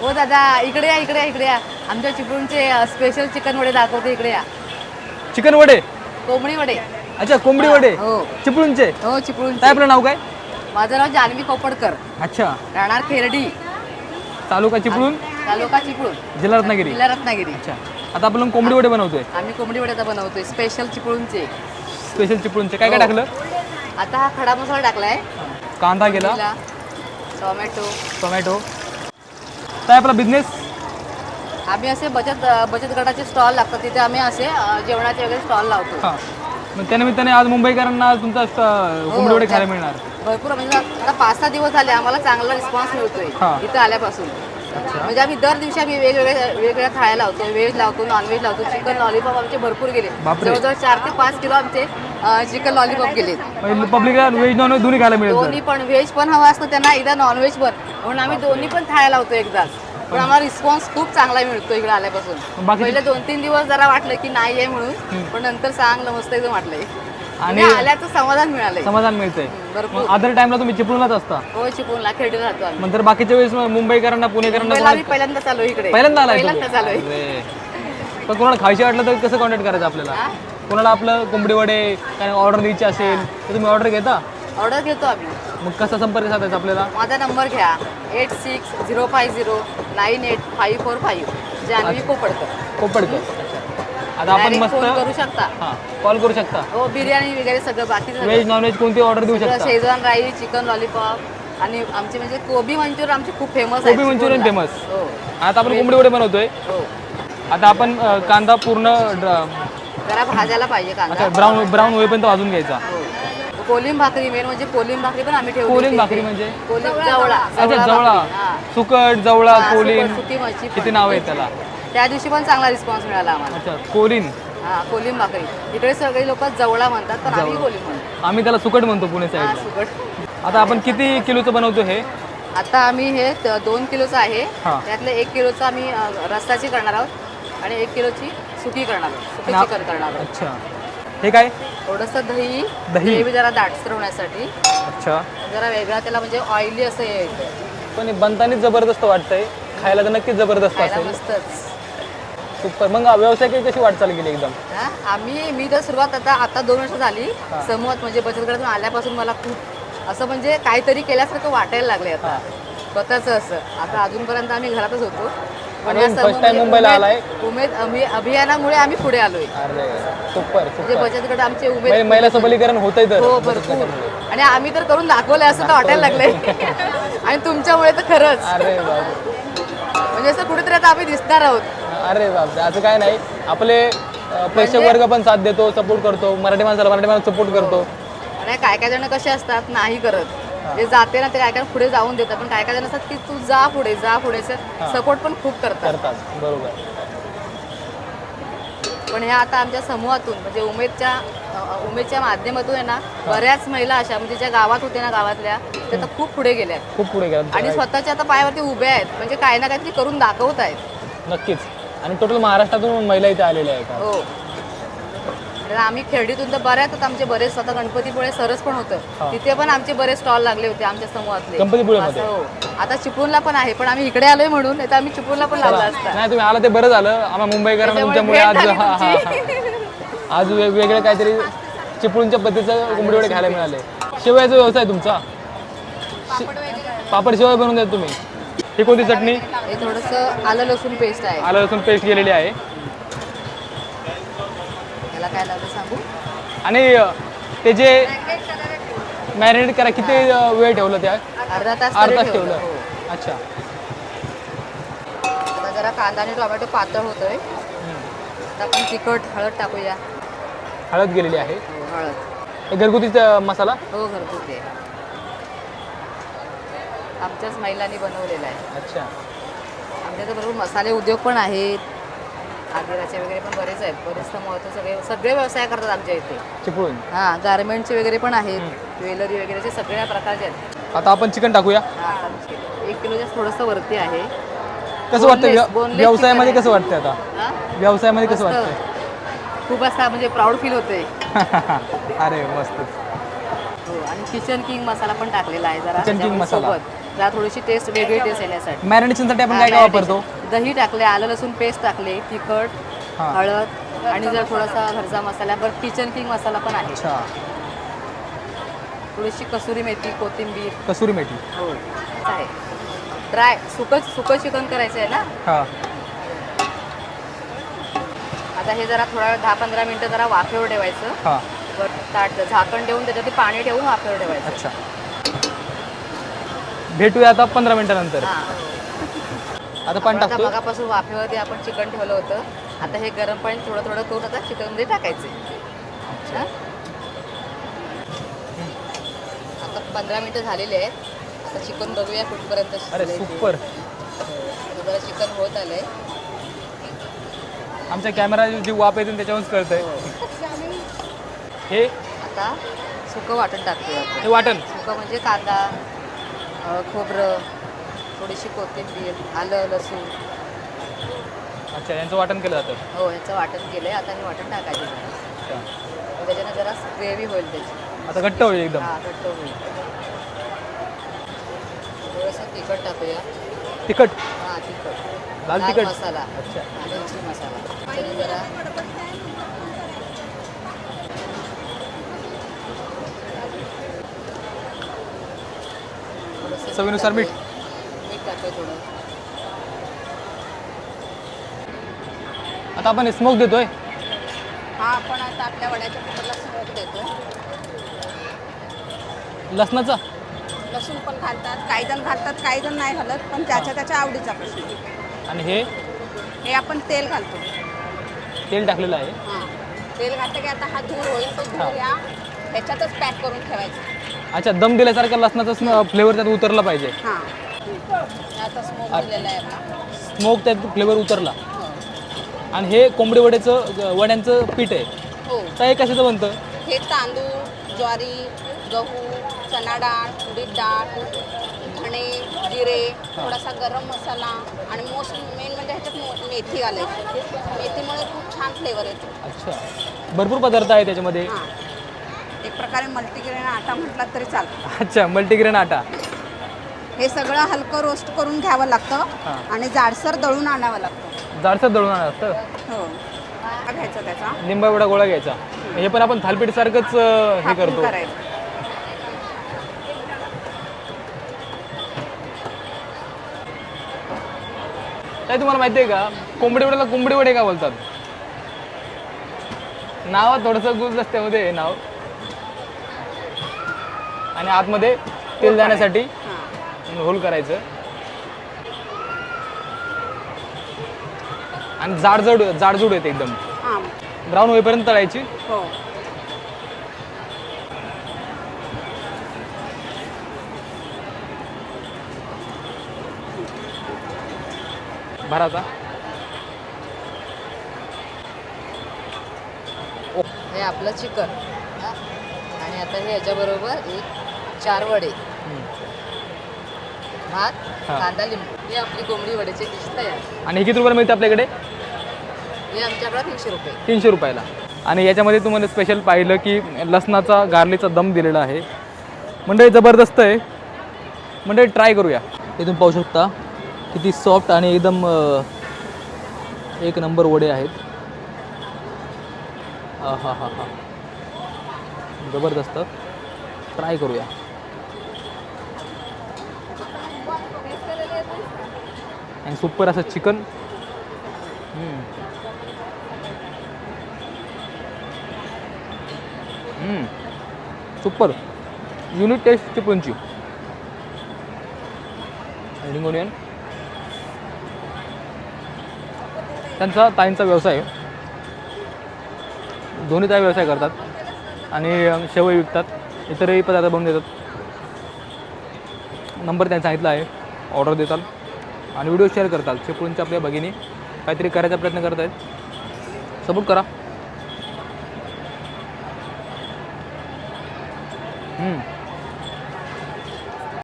हो दादा इकडे या इकडे या इकडे या. आमच्या चिपळूणचे स्पेशल चिकन वडे दाखवते इकडे या. चिकन वडे? कोंबडी वडे. अच्छा कोंबडी वडे? हो. चिपळूणचे? हो चिपळूण काय आपलं नाव काय? माझं नाव जान्हवी कोपडकर अच्छा. राहणार खेरडी. तालुका चिपळूण? तालुका चिपळूण. जिल्हा रत्नागिरी. जिल्हा रत्नागिरी. अच्छा. आता आपण कोंबडी वडे बनवतोय. आम्ही कोंबडी वडे आता बनवतोय स्पेशल चिपळूणचे. स्पेशल चिपळूणचे. काय काय हो. टाकलं? आता हा खडा मसाला टाकलाय. कांदा गेला टोमॅटो. टोमॅटो. काय आपला बिझनेस आम्ही असे बचत बचत गटाचे स्टॉल लागतात. तिथे आम्ही असे जेवणाचे वगैरे स्टॉल लावतो. हां. मग त्यानिमित्ताने आज मुंबईकरांना तुमचा स्ट- कोंबडी वडे खायला मिळणार. भरपूर म्हणजे आता पाच सहा दिवस झाले आम्हाला चांगला रिस्पॉन्स मिळतोय हा. इथं आल्यापासून. म्हणजे आम्ही दर दिवशी आम्ही वेगवेगळ्या वेगवेगळ्या खायला लावतो. व्हेज लावतो नॉनव्हेज लावतो. चिकन लॉलीपॉप आमचे भरपूर गेले. बापरे. जवळजवळ चार ते पाच किलो आमचे चिकन लॉलीपॉप गेले. पब्लिकला व्हेज नॉन व्हेज दोन्ही खायला मिळेल दोन्ही पण व्हेज पण हवं असतं त्यांना एकदा नॉनव्हेज पण म्हणून आम्ही दोन्ही पण खायला लावतो एकदाच. पण आम्हाला रिस्पॉन्स खूप चांगला मिळतो इकडे आल्यापासून. बाकी- पहिले दोन तीन दिवस जरा वाटलं की नाही आहे म्हणून पण नंतर चांगलं मस्त एकदम वाटलंय. आणि- आणि आल्याचं समाधान मिळालंय. समाधान मिळतंय. भरपूर. मग अदर टाइमला तुम्ही चिपळूणलाच असता. हो चिपळूणला खेळले राहतो आम्ही. नंतर बाकीच्या वेळेस मग मुंबईकरांना पुणेकरांना मुंबईला आम्ही कोणाला- पहिल्यांदा चालू इकडे. पहिल्यांदा आलाय पहिल्यांदा? चालू आहे. अरे. पण कोणाला खायचे वाटलं तर कसं कॉन्टॅक्ट करायचं आपल्याला? कोणाला आपलं कोंबडी वडे काय ऑर्डर द्यायची असेल तर तुम्ही ऑर्डर घेता? ऑर्डर घेतो आम्ही. मग कसा संपर्क साधायचा आपल्याला? माझा नंबर घ्या. Eight six zero five zero nine eight five four five Janhavi Kopadkar Kopadkar आता आपण Direct मस्त करू शकता. हां कॉल करू शकता. हो बिर्याणी वगैरे सगळं बाकी सगळं. व्हेज नॉनव्हेज कोणती ऑर्डर देऊ सगळं शकता? शेजवान राईस चिकन लॉलीपॉप आणि आमचे म्हणजे कोबी मंचुरियन आमचे खूप फेमस कोबी मंचुरियन फेमस हो. आता आपण कोंबडी वडे बनवतोय. हो. आता आपण अ, कांदा पूर्ण ड्र- जरा भाजायला पाहिजे अच्छा कांदा ब्राऊन ब्राऊन होईपर्यंत भाजून घ्यायचा. हो. कोलिम भाकरी मेन म्हणजे कोलिम भाकरी पण आम्ही ठेवली कोलिम होती. भाकरी इथे. म्हणजे? कोलिम जवळा अच्छा जवळा भाकरी, हा. सुकट जवळा हा, कोलीन सुकट, सुकी मच्छी किती. नाव आहे त्याला? त्या दिवशी पण चांगला रिस्पॉन्स मिळाला आम्हाला. अच्छा कोलीन हा कोलिम भाकरी. इकडे सगळे लोक जवळा म्हणतात पण आम्ही कोलिम म्हणतो. आम्ही त्याला सुकट म्हणतो पुणे हा साईडला. सुकट. आता आपण किती किलोचं बनवतो हे? आता आम्ही हे त- दोन किलोचं आहे. हा. त्यातले एक किलोचं आम्ही अ, रस्साची करणार आहोत आणि एक किलोची सुकी करणार आहोत. सुकी ना- चिकन करणार आहोत. अच्छा. हे काय? थोडंसं दही. दही. ग्रेव्ही जरा दाटसर होण्यासाठी. अच्छा. जरा वेगळा त्याला म्हणजे ऑइली असं हे येतं. पण हे बनतानीच जबरदस्त वाटतंय. खायला तर नक्कीच जबरदस्त खायला असेल. मस्तच. सुपर मग व्यवसाय काही कशी वाटचाल गेली एकदम? हा, आम्ही मी तर सुरुवात आता आता दोन वर्ष झाली. समूहात म्हणजे बचत गटातून आल्यापासून मला खूप असं म्हणजे काहीतरी केल्यासारखं वाटायला लागले आता. स्वतःच असं. आता अजूनपर्यंत आम्ही घरातच होतो. आणि first समूह- time मुंबईला आलाय? उमेद अभि- अभियानामुळे आम्ही पुढे आलोय. अरे सुपर म्हणजे सुपर बचत गट आमचे म्हणजे उमेद महिला सबलीकरण होतंय तर. हो भरपूर. आणि आम्ही तर करून दाखवलंय असं तर वाटायला लागलंय. आणि तुमच्यामुळे तर खरंच. अरे बाबा म्हणजे असं कुठेतरी आता आम्ही दिसणार आहोत. अरे बाप असं काय नाही. आपले अ, प्रेक्षक म्हणजे- वर्ग पण साथ देतो सपोर्ट करतो. मराठी माणसाला मराठी माणूस सपोर्ट करतो. आणि काय काय जण कसे असतात नाही करत. जे जाते ना ते काय काय पुढे जाऊन देतात. पण काय काय जण असतात की तू जा पुढे जा पुढे सपोर्ट पण खूप करतात. करतात. बरोबर. पण ह्या आता आमच्या समूहातून म्हणजे उमेदच्या अ, उमेदच्या माध्यमातून आहे ना बऱ्याच महिला अशा म्हणजे ज्या गावात होत्या ना गावातल्या त्या आता खूप पुढे गेल्या खूप पुढे गेला आणि स्वतःच्या आता पायावरती उभ्या आहेत. म्हणजे काही ना काहीतरी करून दाखवत आहेत. नक्कीच. आणि टोटल महाराष्ट्रातून महिला इथे आलेल्या आहेत. हो. आणि आम्ही खेर्डीतून तर बऱ्याच आता आमचे बरेच स्वतः गणपतीपुळे सरस पण. होतं. तिथे पण आमचे बरेच स्टॉल लागले होते आमच्या समूहातले. गणपतीपुळेमध्ये? असं हो. आता चिपळूणला पण आहे पण आम्ही इकडे आलोय म्हणून आम्ही चिपळूणला पण लागला असता. नाही तुम्ही आला ते बरं झालं. आम्हाला मुंबईकरांना तुमच्यामुळे आज. आज वेगवेगळे काहीतरी चिपळूणच्या पद्धतीचं कोंबडी वडे खायला मिळाले. शेवयाचा व्यवसाय तुमचा? पापड शेवय बनवून देत तुम्ही. ही कोणती चटणी? हे थोडंसं आलं लसूण पेस्ट आहे. आलं लसूण पेस्ट केलेली आहे. काय सांगू? आणि ते जे मॅरिनेट करा किती वेळ ठेवलं त्या अर्धा तास अर्धा तरी तास ठेवलं हो. अच्छा. आता जरा कांदा आणि टोमॅटो पातळ होतोय. आता आपण तिखट हळद टाकूया. हळद गेलेली आहे. हो हळद. हे घरगुतीचा मसाला? हो घरगुती आहे. आमच्याच महिलांनी बनवलेला आहे. अच्छा. आमच्या इथं बरोबर मसाले उद्योग पण आहेत. आदिराचे वगैरे पण बरेच आहेत. बरेच आहेत. सगळे सगळे व्यवसाय करतात आमच्या इथे. चिपळूण? हां गारमेंटचे वगैरे पण आहेत. ज्वेलरी वगैरेचे सगळ्या प्रकारचे आहेत. आता आपण चिकन टाकूया. हां एक किलोच्या थोडंसं वरती आहे. कसं वाटतं Boneless- व्य- boneless व्यवसायामध्ये chicken कसं वाटतं आता? हां? व्यवसायामध्ये कसं मस्त. वाटतं खूप असा म्हणजे प्राऊड फील होते अरे मस्त. हो आणि किचन किंग मसाला पण टाकलेला आहे जरा Kitchen King मसाला. त्याला थोडीशी टेस्ट वेगळी टेस्ट येण्यासाठी. मॅरिनेशनसाठी आपण काय काय वापरतो? दही टाकले आलं लसूण पेस्ट टाकले तिखट हां. हळद आणि जर थोडासा घरचा मसाला बरं किचन किंग मसाला पण आहे. अच्छा. थोडीशी कसुरी मेथी कोथिंबीर. कसुरी मेथी. हो. ड्राय सुकं सुकं चिकन करायचं आहे ना? हां. आता हे जरा थोडा वेळ दहा पंधरा मिनटं जरा वाफेवर ठेवायचं. हां. वर ताट झाकण ठेवून त्याच्यात पाणी ठेवून वाफेवर ठेवायचं. अच्छा. भेटूया आता पंधरा मिनिटानंतर. हां. आता पाणी आता टाकतो मगापासून वाफेवरती आपण चिकन ठेवलं होतं. आता हे गरम पाणी थोडं थोडं करून आता चिकनमध्ये टाकायचे. हां? आता पंधरा मिनटं झालेले आहेत. आता चिकन बघूया कुठपर्यंत अरे. सुपर आता जरा चिकन होत आलंय. आमच्या कॅमेरा जी वाप येते त्याच्यावरच कळतंय. हे. आता सुकं वाटण आपण. हे वाटण. सुकं म्हणजे कांदा. खोबरं थोडीशी कोथिंबीर आलं लसूण. अच्छा यांचं वाटण केलं जातं? हो ह्याचं वाटण केलंय. आता हे वाटण टाकायचं जरा. अच्छा. मग त्याच्यानं जरा ग्रेव्ही होईल त्याची. आता घट्ट होईल एकदम? हा घट्ट होईल. थोडंसं तिखट टाकूया. तिखट? हा तिखट. लाल तिखट? मसाला. अच्छा. आणि मिरची मसाला. त्याने जरा चवीनुसार मीठ? आता आपण स्मोक देतोय. हा आपण आता आपल्या वड्याच्या स्मोक लसणाचा? लसूण पण घालतात. काही जण घालतात काही जण नाही घालत पण ज्याच्या त्याच्या आवडीचा प्रश्न. आणि हे? हे आपण तेल घालतो. तेल टाकलेलं आहे. हां. तेल घातलं की आता हा धूर होईल तो. धूर या ह्याच्यातच पॅक करून ठेवायचा. अच्छा दम दिल्यासारखा लसणाचा फ्लेवर त्यात उतरला पाहिजे. हां. आता स्मोक दिलेला आहे आपला. स्मोक त्यात फ्लेवर उतरला. हो. आणि हे कोंबडी वड्याचं वड्यांचं पीठ आहे. हो. तर हे कशाचं बनतं? हे तांदूळ ज्वारी गहू चणा डाळ उडीद डाळ धणे जिरे थोडासा गरम मसाला आणि मोस्ट मेन म्हणजे ह्याच्यात मो- मेथी घालायची मेथीमुळे खूप छान फ्लेवर येतो. अच्छा. भरपूर पदार्थ आहे त्याच्यामध्ये. हां. प्रकारे मल्टीग्रेन आटा म्हटला तरी चालतो अच्छा मल्टीग्रेन आटा. हे सगळं हलकं रोस्ट करून घ्यावं लागतं. आणि जाडसर दळून आणावं लागतं. जाडसर दळून आणत असतं हो. हा घ्यायचा त्याचा. लिंबा एवढा गोळा घ्यायचा. हे पण आपण थालपीठ सारखंच हे थापून करतो. करायचं. काय तुम्हाला माहिती आहे का? कोंबडी वड्याला कोंबडी वडे का बोलतात? नाव थोडंसं गुज रस्त्यामध्ये आहे नाव. आणि आतमध्ये तेल जाण्यासाठी होल करायचं. आणि जाडजड जाडजूड येते एकदम. हां. ब्राऊन होईपर्यंत तळायची. हो. भराचा हे आपलं चिकन. आणि आता हे याच्याबरोबर एक चार वडे भात हा. कांदा लिंबू. ही आपली कोंबडी वड्याची डिश तयार. आणि हे किती रुपयाला मिळते आपल्याकडे? हे आमच्याकडे तीनशे रुपये. तीनशे रुपयाला. आणि याच्यामध्ये तुम्हाला स्पेशल पाहिलं की लसणाचा गार्लीचा दम दिलेला आहे. म्हणजे जबरदस्त आहे. म्हणजे ट्राय करूया. हे तुम्ही पाहू शकता किती सॉफ्ट आणि एकदम अं, एक नंबर वडे आहेत. हा हा हा हा जबरदस्त. ट्राय करूया. आणि सुपर असं चिकन सुपर युनिट टेस्ट चिपळूणची रिंगोनियन त्यांचा ताईंचा व्यवसाय. दोन्ही ताई व्यवसाय करतात. आणि शेवई विकतात. इतरही पदार्थ बनवून देतात. नंबर त्यांनी सांगितला आहे. ऑर्डर देतात आणि व्हिडिओ शेअर करतात चिपळूणच्या आपल्या भगिनी काहीतरी करायचा प्रयत्न करत आहेत सपोर्ट करा. हम्म.